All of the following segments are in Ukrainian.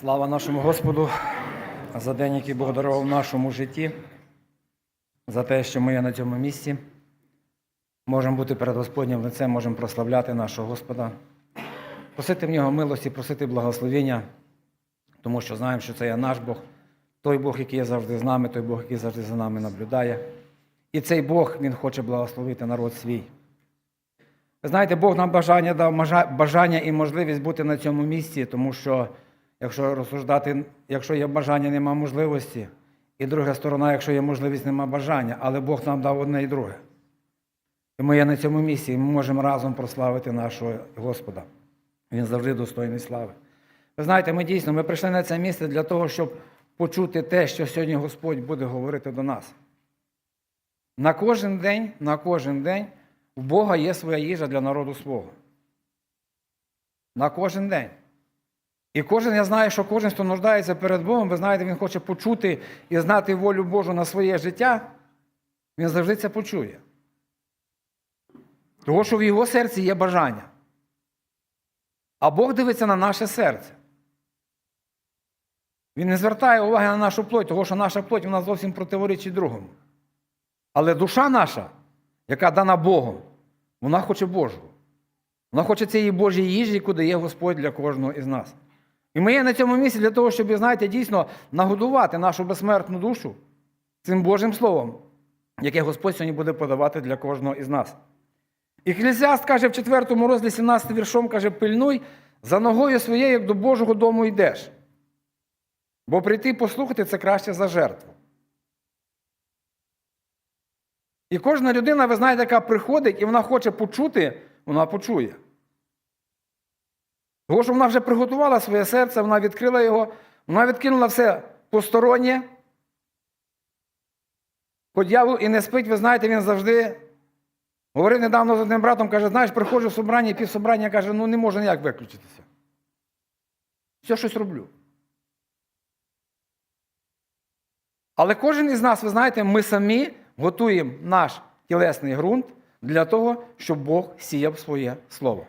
Слава нашому Господу за день, який Бог дарував в нашому житті, за те, що ми є на цьому місці. Можемо бути перед Господнім лицем, можемо прославляти нашого Господа, просити в нього милості, просити благословення, тому що знаємо, що це є наш Бог, той Бог, який є завжди з нами, той Бог, який завжди за нами наблюдає. І цей Бог, Він хоче благословити народ свій. Знаєте, Бог нам бажання дав бажання і можливість бути на цьому місці, тому що якщо розсуждати, якщо є бажання, нема можливості. І друга сторона, якщо є можливість, нема бажання, але Бог нам дав одне і друге. І ми є на цьому місці, і ми можемо разом прославити нашого Господа. Він завжди достойний слави. Ви знаєте, ми дійсно ми прийшли на це місце для того, щоб почути те, що сьогодні Господь буде говорити до нас. На кожен день, на кожен день в Бога є своя їжа для народу свого. На кожен день. І кожен, я знаю, що кожен, хто нуждається перед Богом, ви знаєте, він хоче почути і знати волю Божу на своє життя, він завжди це почує. Тому що в його серці є бажання. А Бог дивиться на наше серце. Він не звертає уваги на нашу плоть, тому що наша плоть вона зовсім противоречить другому. Але душа наша, яка дана Богом, вона хоче Божого. Вона хоче цієї Божої їжі, яку дає Господь для кожного із нас. І ми є на цьому місці для того, щоб, знаєте, дійсно нагодувати нашу безсмертну душу цим Божим Словом, яке Господь сьогодні буде подавати для кожного із нас. І Хлісіаст каже в 4 розділі 17 віршом, каже, пильнуй, за ногою своєю, як до Божого дому йдеш. Бо прийти послухати це краще за жертву. І кожна людина, ви знаєте, яка приходить і вона хоче почути, вона почує. Тому що вона вже приготувала своє серце, вона відкрила його, вона відкинула все постороннє. Хоч дьявол і не спить, ви знаєте, він завжди говорив недавно з одним братом, каже, знаєш, приходжу в собрання, пів собрання, каже, ну не можу ніяк виключитися. Все щось роблю. Але кожен із нас, ви знаєте, ми самі готуємо наш тілесний ґрунт для того, щоб Бог сіяв своє слово.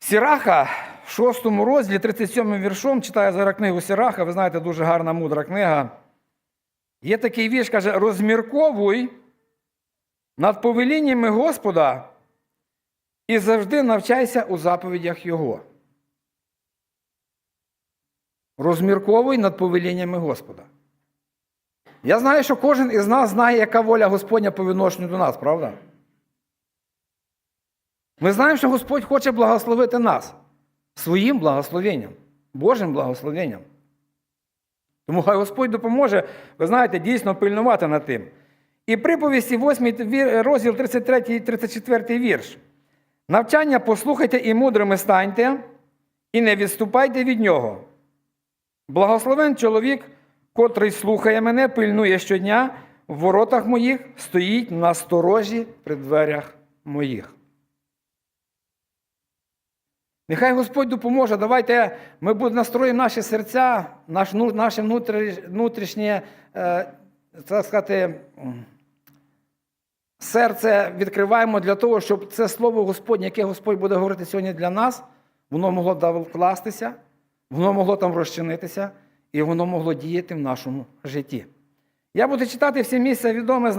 Сіраха в 6 розділі 37 віршом читаю зараз книгу Сіраха, ви знаєте, дуже гарна мудра книга. Є такий вірш, каже: розмірковуй над повеліннями Господа і завжди навчайся у заповідях Його. Розмірковуй над повеліннями Господа. Я знаю, що кожен із нас знає, яка воля Господня по відношенню до нас, правда? Ми знаємо, що Господь хоче благословити нас своїм благословенням, Божим благословенням. Тому хай Господь допоможе, ви знаєте, дійсно пильнувати над тим. І приповісті 8 розділ 33 і 34 вірш. Навчання послухайте і мудрими станьте, і не відступайте від нього. Благословен чоловік, котрий слухає мене, пильнує щодня, в воротах моїх стоїть на сторожі при дверях моїх. Нехай Господь допоможе. Давайте ми настроїмо наші серця, наш, ну- наше внутрішнє, е, так сказати, серце відкриваємо для того, щоб це слово Господнє, яке Господь буде говорити сьогодні для нас, воно могло вкластися, воно могло там розчинитися, і воно могло діяти в нашому житті. Я буду читати всі місця відоме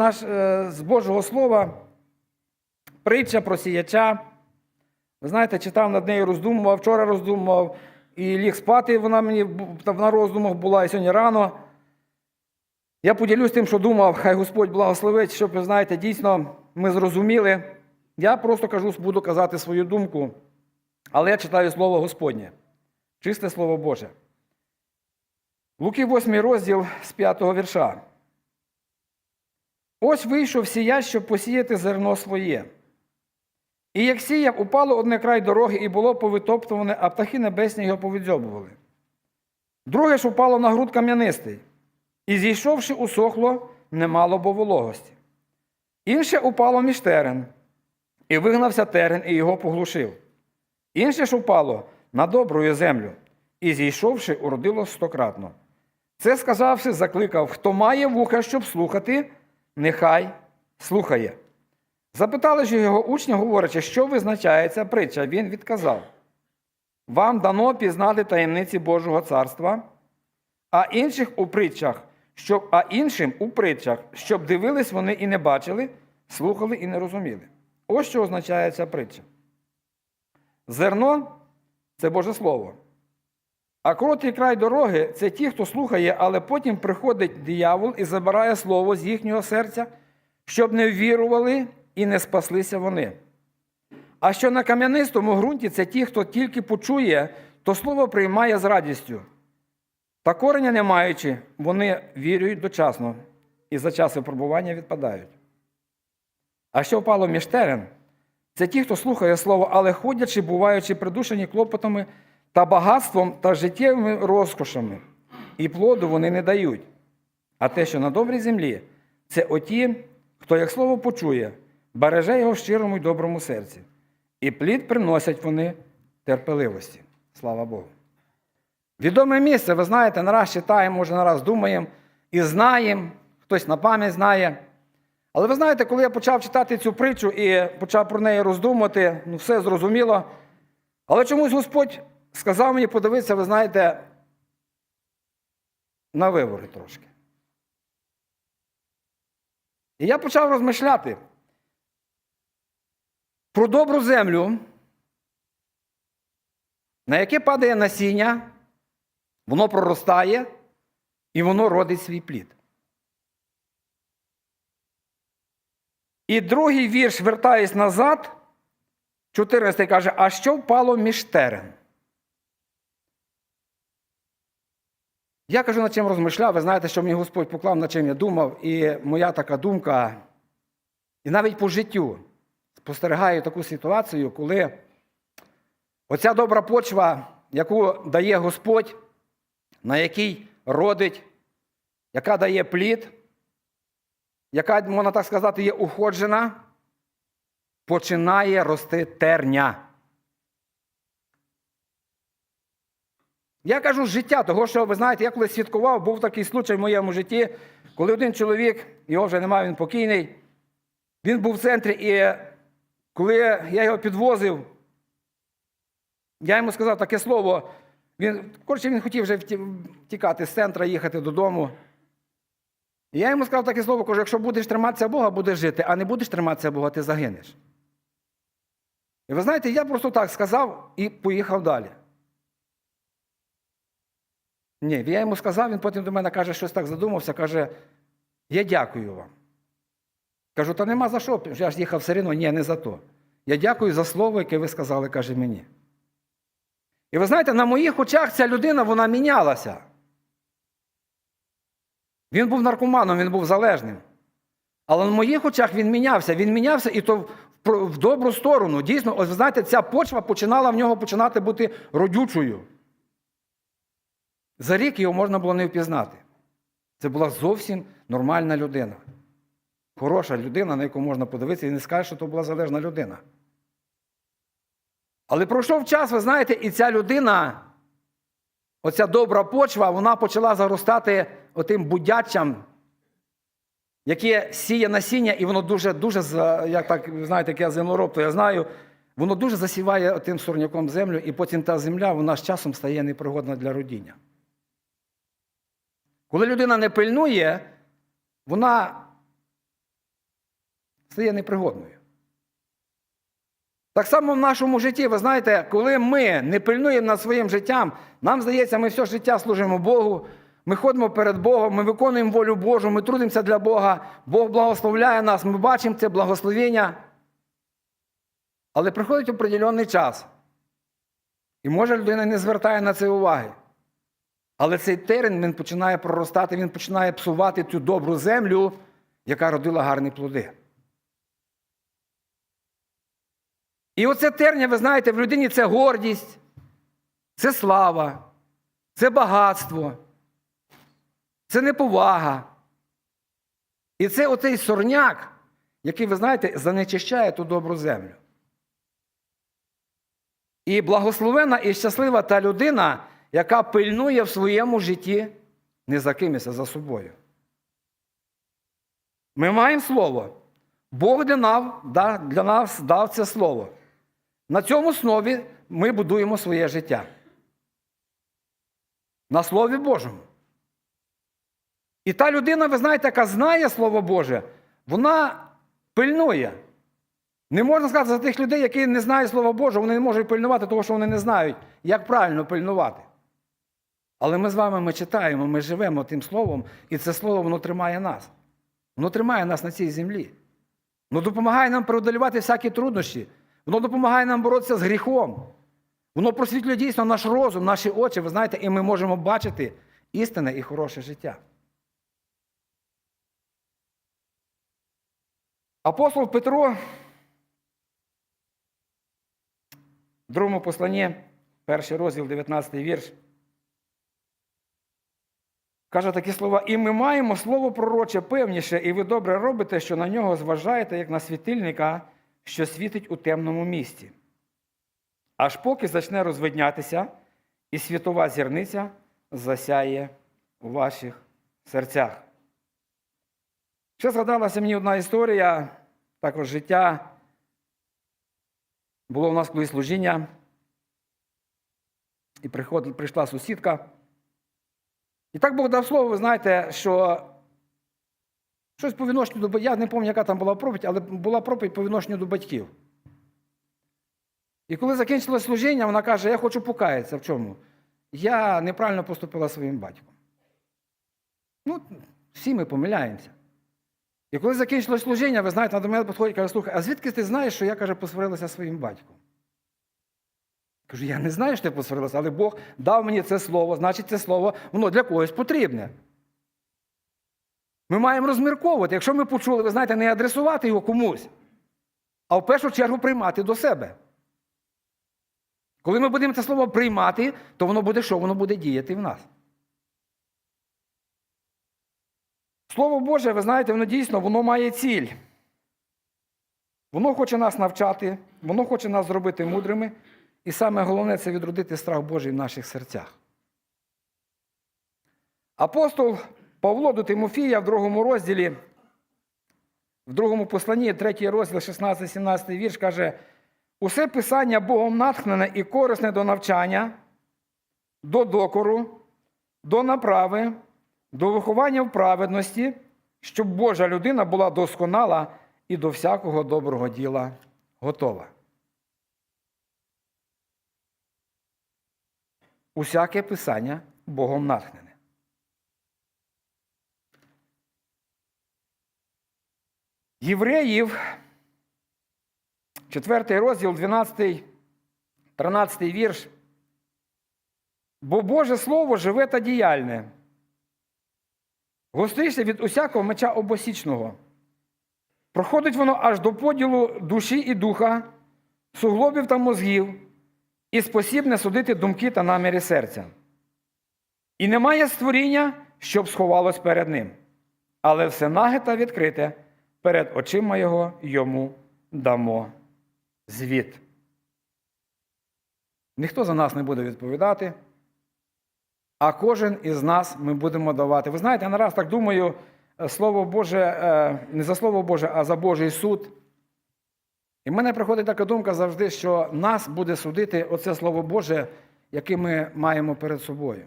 з Божого Слова, притча про сіяча. Ви знаєте, читав над нею, роздумував, вчора роздумував, і ліг спати, вона мені на роздумах була і сьогодні рано. Я поділюсь тим, що думав, хай Господь благословить, щоб, ви знаєте, дійсно ми зрозуміли. Я просто кажу, буду казати свою думку, але я читаю Слово Господнє, чисте Слово Боже. Луки 8 розділ з 5 вірша. Ось вийшов сіяч, щоб посіяти зерно своє. І як сіяв, упало одне край дороги, і було повитоптуване, а птахи небесні його повідзьобували. Друге ж упало на груд кам'янистий, і зійшовши, усохло, немало бо вологості. Інше упало між терен, і вигнався терен, і його поглушив. Інше ж упало на добрую землю, і зійшовши, уродило стократно. Це сказавши, закликав, хто має вуха, щоб слухати, нехай слухає. Запитали ж його учні, говорячи, що визначає ця притча. Він відказав. Вам дано пізнати таємниці Божого царства, а інших у притчах, щоб, а іншим у притчах, щоб дивились вони і не бачили, слухали і не розуміли. Ось що означає ця притча. Зерно це Боже Слово. А короткий край дороги це ті, хто слухає, але потім приходить диявол і забирає слово з їхнього серця, щоб не ввірували і не спаслися вони. А що на кам'янистому ґрунті це ті, хто тільки почує, то слово приймає з радістю. Та кореня не маючи, вони вірюють дочасно і за час випробування відпадають. А що впало між терен, це ті, хто слухає слово, але ходячи, буваючи придушені клопотами та багатством та життєвими розкошами, і плоду вони не дають. А те, що на добрій землі, це оті, хто як слово почує, береже його в щирому й доброму серці. І плід приносять вони терпеливості. Слава Богу. Відоме місце, ви знаєте, нараз читаємо, може, нараз думаємо і знаємо, хтось на пам'ять знає. Але ви знаєте, коли я почав читати цю притчу і почав про неї роздумувати, ну все зрозуміло. Але чомусь Господь сказав мені подивитися, ви знаєте, на вибори трошки. І я почав розмишляти про добру землю, на яке падає насіння, воно проростає і воно родить свій плід. І другий вірш, вертаюсь назад, 14 каже, а що впало між терен? Я кажу, над чим розмишляв, ви знаєте, що мені Господь поклав, над чим я думав, і моя така думка, і навіть по життю спостерігаю таку ситуацію, коли оця добра почва, яку дає Господь, на якій родить, яка дає плід, яка, можна так сказати, є уходжена, починає рости терня. Я кажу життя, того, що ви знаєте, я коли святкував, був такий случай в моєму житті, коли один чоловік, його вже немає, він покійний, він був в центрі, і коли я його підвозив, я йому сказав таке слово. Він, коротше, він хотів вже втікати з центра, їхати додому. І я йому сказав таке слово, кажу, якщо будеш триматися Бога, будеш жити, а не будеш триматися Бога, ти загинеш. І ви знаєте, я просто так сказав і поїхав далі. Ні, я йому сказав, він потім до мене каже, щось так задумався, каже, я дякую вам. Кажу, та нема за що, я ж їхав все одно, ні, не за то. Я дякую за слово, яке ви сказали, каже мені. І ви знаєте, на моїх очах ця людина вона мінялася. Він був наркоманом, він був залежним. Але на моїх очах він мінявся. Він мінявся і то в добру сторону. Дійсно, ось ви знаєте, ця почва починала в нього починати бути родючою. За рік його можна було не впізнати. Це була зовсім нормальна людина. Хороша людина, на яку можна подивитися, і не скаже, що то була залежна людина. Але пройшов час, ви знаєте, і ця людина, оця добра почва, вона почала заростати отим будячам, яке сіє насіння, і воно дуже, дуже, як так, знаєте, як я землероб, то я знаю, воно дуже засіває тим сорняком землю, і потім та земля, вона з часом стає непригодна для родіння. Коли людина не пильнує, вона стає непригодною. Так само в нашому житті, ви знаєте, коли ми не пильнуємо над своїм життям, нам здається, ми все життя служимо Богу, ми ходимо перед Богом, ми виконуємо волю Божу, ми трудимося для Бога, Бог благословляє нас, ми бачимо це благословення. Але приходить определенний час. І може людина не звертає на це уваги. Але цей терен він починає проростати, він починає псувати цю добру землю, яка родила гарні плоди. І оце терня, ви знаєте, в людині це гордість, це слава, це багатство, це неповага. І це оцей сорняк, який, ви знаєте, занечищає ту добру землю. І благословена і щаслива та людина, яка пильнує в своєму житті не за кимось, за собою. Ми маємо слово. Бог для нас, для нас дав це слово. На цьому основі ми будуємо своє життя. На Слові Божому. І та людина, ви знаєте, яка знає Слово Боже, вона пильнує. Не можна сказати за тих людей, які не знають Слова Боже, вони не можуть пильнувати, того, що вони не знають, як правильно пильнувати. Але ми з вами ми читаємо, ми живемо тим словом, і це слово воно тримає нас. Воно тримає нас на цій землі. Воно допомагає нам преодолювати всякі труднощі. Воно допомагає нам боротися з гріхом. Воно просвітлює дійсно наш розум, наші очі, ви знаєте, і ми можемо бачити істинне і хороше життя. Апостол Петро в другому посланні, перший розділ, 19 вірш, каже такі слова: І ми маємо слово пророче певніше, і ви добре робите, що на нього зважаєте, як на світильника, що світить у темному місці. Аж поки почне розвиднятися, і світова зірниця засяє у ваших серцях. Ще згадалася мені одна історія, також життя. Було у нас колись служіння, і прийшла сусідка. І так Бог дав слово, ви знаєте, що щось по відношенню до я не пам'ятаю, яка там була проповідь, але була проповідь по відношенню до батьків. І коли закінчилось служіння, вона каже: Я хочу покаятися в чому? Я неправильно поступила своїм батьком. Ну, всі ми помиляємося. І коли закінчилось служіння, ви знаєте, до мене підходить і каже, слухай, а звідки ти знаєш, що я каже, посварилася своїм батьком? Кажу, я не знаю, що ти посварилася, але Бог дав мені це слово, значить, це слово воно для когось потрібне. Ми маємо розмірковувати. Якщо ми почули, ви знаєте, не адресувати його комусь, а в першу чергу приймати до себе. Коли ми будемо це слово приймати, то воно буде що? Воно буде діяти в нас. Слово Боже, ви знаєте, воно дійсно воно має ціль. Воно хоче нас навчати, воно хоче нас зробити мудрими. І саме головне це відродити страх Божий в наших серцях. Апостол Павло до Тимофія в другому розділі, в другому посланні, третій розділ, 16-17 вірш, каже: усе писання Богом натхнене і корисне до навчання, до докору, до направи, до виховання в праведності, щоб Божа людина була досконала і до всякого доброго діла готова. Усяке писання Богом натхнене. Євреїв, 4 розділ, 12, 13 вірш. Бо Боже Слово живе та діяльне, гостріше від усякого меча обосічного. Проходить воно аж до поділу душі і духа, суглобів та мозгів, і спосібне судити думки та наміри серця. І немає створіння, щоб сховалось перед ним, але все наге та відкрите перед очима його йому дамо звіт. Ніхто за нас не буде відповідати, а кожен із нас ми будемо давати. Ви знаєте, я нараз так думаю, Слово Боже, е, не за Слово Боже, а за Божий суд. І в мене приходить така думка завжди, що нас буде судити оце Слово Боже, яке ми маємо перед собою.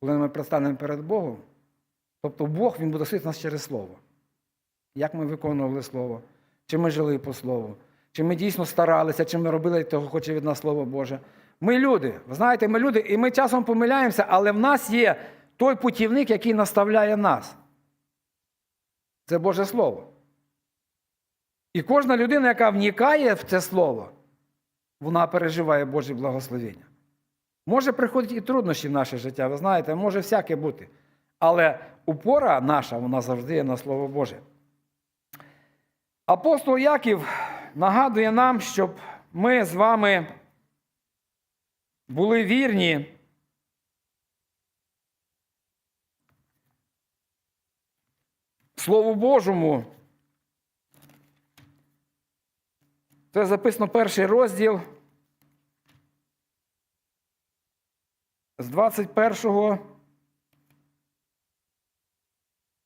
Коли ми предстанемо перед Богом, тобто Бог Він буде судити нас через Слово. Як ми виконували Слово, чи ми жили по Слову, чи ми дійсно старалися, чи ми робили того, хоче від нас Слово Боже. Ми люди, ви знаєте, ми люди, і ми часом помиляємося, але в нас є той путівник, який наставляє нас. Це Боже Слово. І кожна людина, яка вникає в це слово, вона переживає Боже благословення. Може приходити і труднощі в наше життя, ви знаєте, може всяке бути. Але упора наша, вона завжди є на Слово Боже. Апостол Яків нагадує нам, щоб ми з вами були вірні. Слову Божому. Це записано перший розділ з 21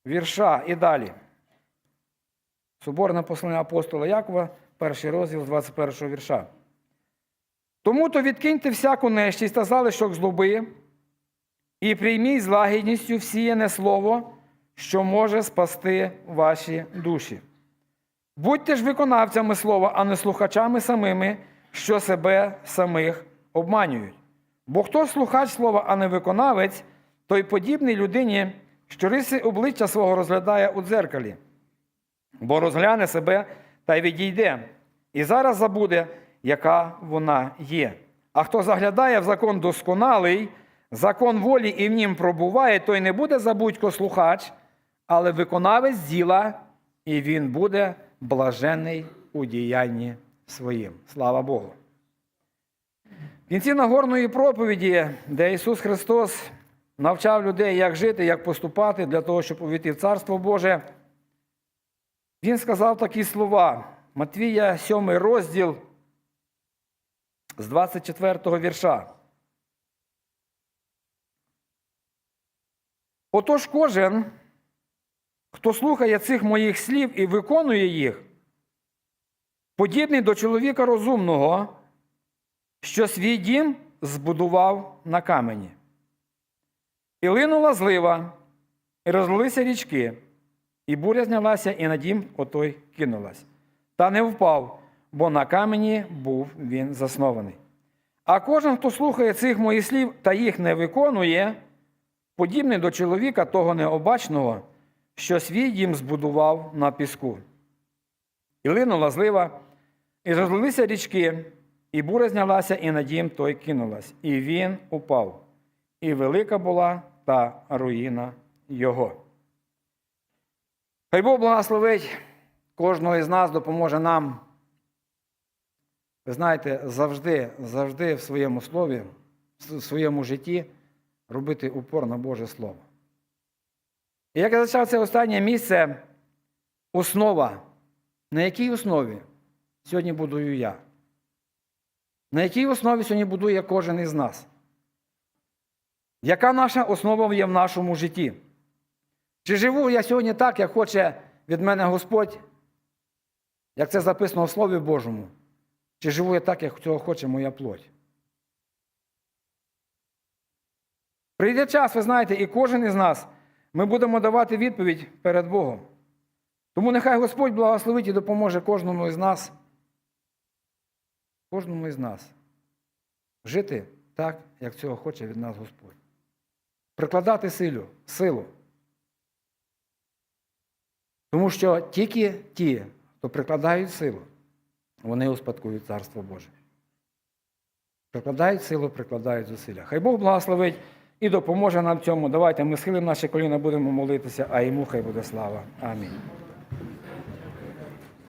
вірша і далі. Соборне послання апостола Якова, перший розділ з 21 вірша. Тому то відкиньте всяку нещість та залишок злоби, і прийміть з лагідністю всіяне слово, що може спасти ваші душі. Будьте ж виконавцями слова, а не слухачами самими, що себе самих обманюють. Бо хто слухач слова, а не виконавець, той подібний людині, що риси обличчя свого розглядає у дзеркалі, бо розгляне себе та й відійде, і зараз забуде, яка вона є. А хто заглядає в закон досконалий, закон волі і в нім пробуває, той не буде забудько слухач, але виконавець діла, і він буде блажений у діянні своїм. Слава Богу. В кінці Нагорної проповіді, де Ісус Христос навчав людей, як жити, як поступати для того, щоб увійти в Царство Боже, Він сказав такі слова. Матвія, 7 розділ з 24 вірша. Отож кожен, хто слухає цих моїх слів і виконує їх, подібний до чоловіка розумного, що свій дім збудував на камені. І линула злива, і розлилися річки, і буря знялася, і на дім отой кинулась. Та не впав, бо на камені був він заснований. А кожен, хто слухає цих моїх слів та їх не виконує, подібний до чоловіка того необачного, що свій дім збудував на піску. І линула злива, і розлилися річки, і буря знялася, і на дім той кинулась, і він упав. І велика була та руїна його. Хай Бог благословить кожного із нас, допоможе нам. Ви знаєте, завжди, завжди в своєму слові, в своєму житті робити упор на Боже Слово. І як я зачав це останнє місце, основа. На якій основі сьогодні будую я? На якій основі сьогодні будує кожен із нас? Яка наша основа є в нашому житті? Чи живу я сьогодні так, як хоче від мене Господь, як це записано в Слові Божому? Чи живу я так, як цього хоче моя плоть? Прийде час, ви знаєте, і кожен із нас ми будемо давати відповідь перед Богом. Тому нехай Господь благословить і допоможе кожному із нас, кожному із нас жити так, як цього хоче від нас Господь. Прикладати силу, силу. Тому що тільки ті, хто прикладають силу, вони успадкують Царство Боже. Прикладають силу, прикладають зусилля. Хай Бог благословить і допоможе нам в цьому. Давайте ми схилимо наші коліна, будемо молитися, а йому хай буде слава. Амінь.